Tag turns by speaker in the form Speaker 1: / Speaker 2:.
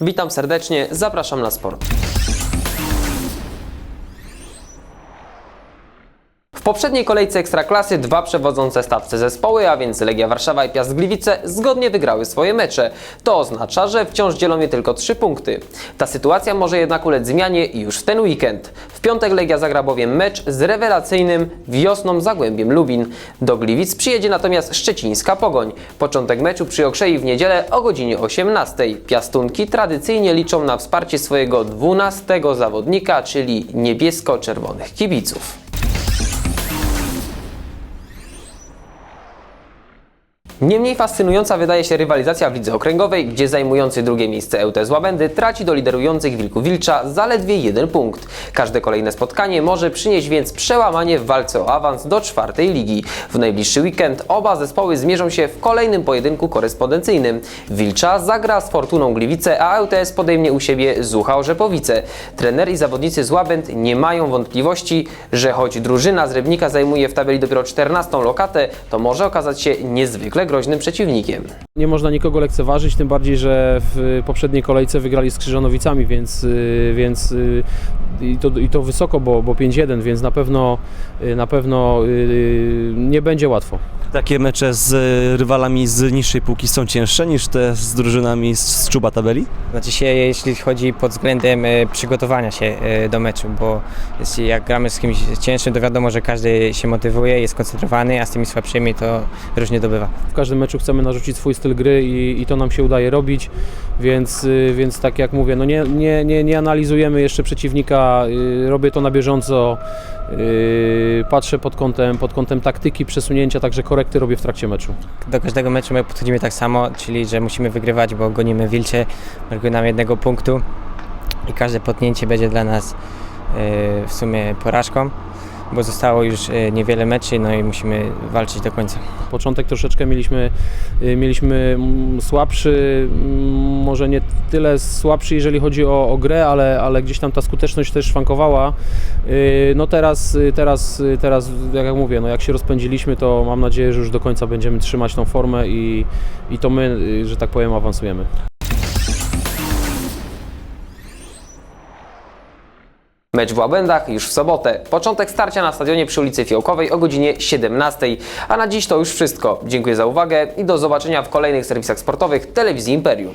Speaker 1: Witam serdecznie, zapraszam na sport. W poprzedniej kolejce Ekstraklasy dwa przewodzące stawce zespoły, a więc Legia Warszawa i Piast Gliwice, zgodnie wygrały swoje mecze. To oznacza, że wciąż dzielą je tylko trzy punkty. Ta sytuacja może jednak ulec zmianie już w ten weekend. W piątek Legia zagra bowiem mecz z rewelacyjnym wiosną Zagłębiem Lubin. Do Gliwic przyjedzie natomiast szczecińska Pogoń. Początek meczu przy Okrzei w niedzielę o godzinie 18. Piastunki tradycyjnie liczą na wsparcie swojego 12 zawodnika, czyli niebiesko-czerwonych kibiców. Niemniej fascynująca wydaje się rywalizacja w lidze okręgowej, gdzie zajmujący drugie miejsce ŁTS Łabędy traci do liderujących Wilku Wilcza zaledwie jeden punkt. Każde kolejne spotkanie może przynieść więc przełamanie w walce o awans do czwartej ligi. W najbliższy weekend oba zespoły zmierzą się w kolejnym pojedynku korespondencyjnym. Wilcza zagra z Fortuną Gliwice, a ŁTS podejmie u siebie Zucha Orzepowice. Trener i zawodnicy z Łabęd nie mają wątpliwości, że choć drużyna z Rybnika zajmuje w tabeli dopiero 14 lokatę, to może okazać się niezwykle groźnym przeciwnikiem.
Speaker 2: Nie można nikogo lekceważyć, tym bardziej, że w poprzedniej kolejce wygrali z Krzyżanowicami, więc, y, więc y, i, to, i to wysoko, bo, bo 5-1, więc na pewno, y, na pewno nie będzie łatwo.
Speaker 3: Takie mecze z rywalami z niższej półki są cięższe niż te z drużynami z, czuba tabeli?
Speaker 4: Znaczy się, jeśli chodzi pod względem przygotowania się do meczu, bo jeśli jak gramy z kimś cięższym, to wiadomo, że każdy się motywuje, jest skoncentrowany, a z tymi słabszymi to różnie dobywa.
Speaker 2: W każdym meczu chcemy narzucić swój styl gry i, i to nam się udaje robić, więc, y, więc tak jak mówię, no nie, nie, nie, nie analizujemy jeszcze przeciwnika, y, robię to na bieżąco, y, patrzę pod kątem, pod kątem taktyki, przesunięcia, także korekty robię w trakcie meczu.
Speaker 4: Do każdego meczu my podchodzimy tak samo, czyli że musimy wygrywać, bo gonimy Wilcie, brakuje nam jednego punktu i każde potnięcie będzie dla nas w sumie porażką, bo zostało już e, niewiele meczy, no i musimy walczyć do końca.
Speaker 2: Początek troszeczkę mieliśmy, y, mieliśmy słabszy, może nie tyle słabszy, jeżeli chodzi o, o grę, ale, ale gdzieś tam ta skuteczność też szwankowała. Y, No teraz, teraz, teraz, jak ja mówię, no jak się rozpędziliśmy, to mam nadzieję, że już do końca będziemy trzymać tą formę i, i to my, że tak powiem, awansujemy.
Speaker 1: Mecz w Łabędach już w sobotę. Początek starcia na stadionie przy ulicy Fiołkowej o godzinie 17. A na dziś to już wszystko. Dziękuję za uwagę i do zobaczenia w kolejnych serwisach sportowych Telewizji Imperium.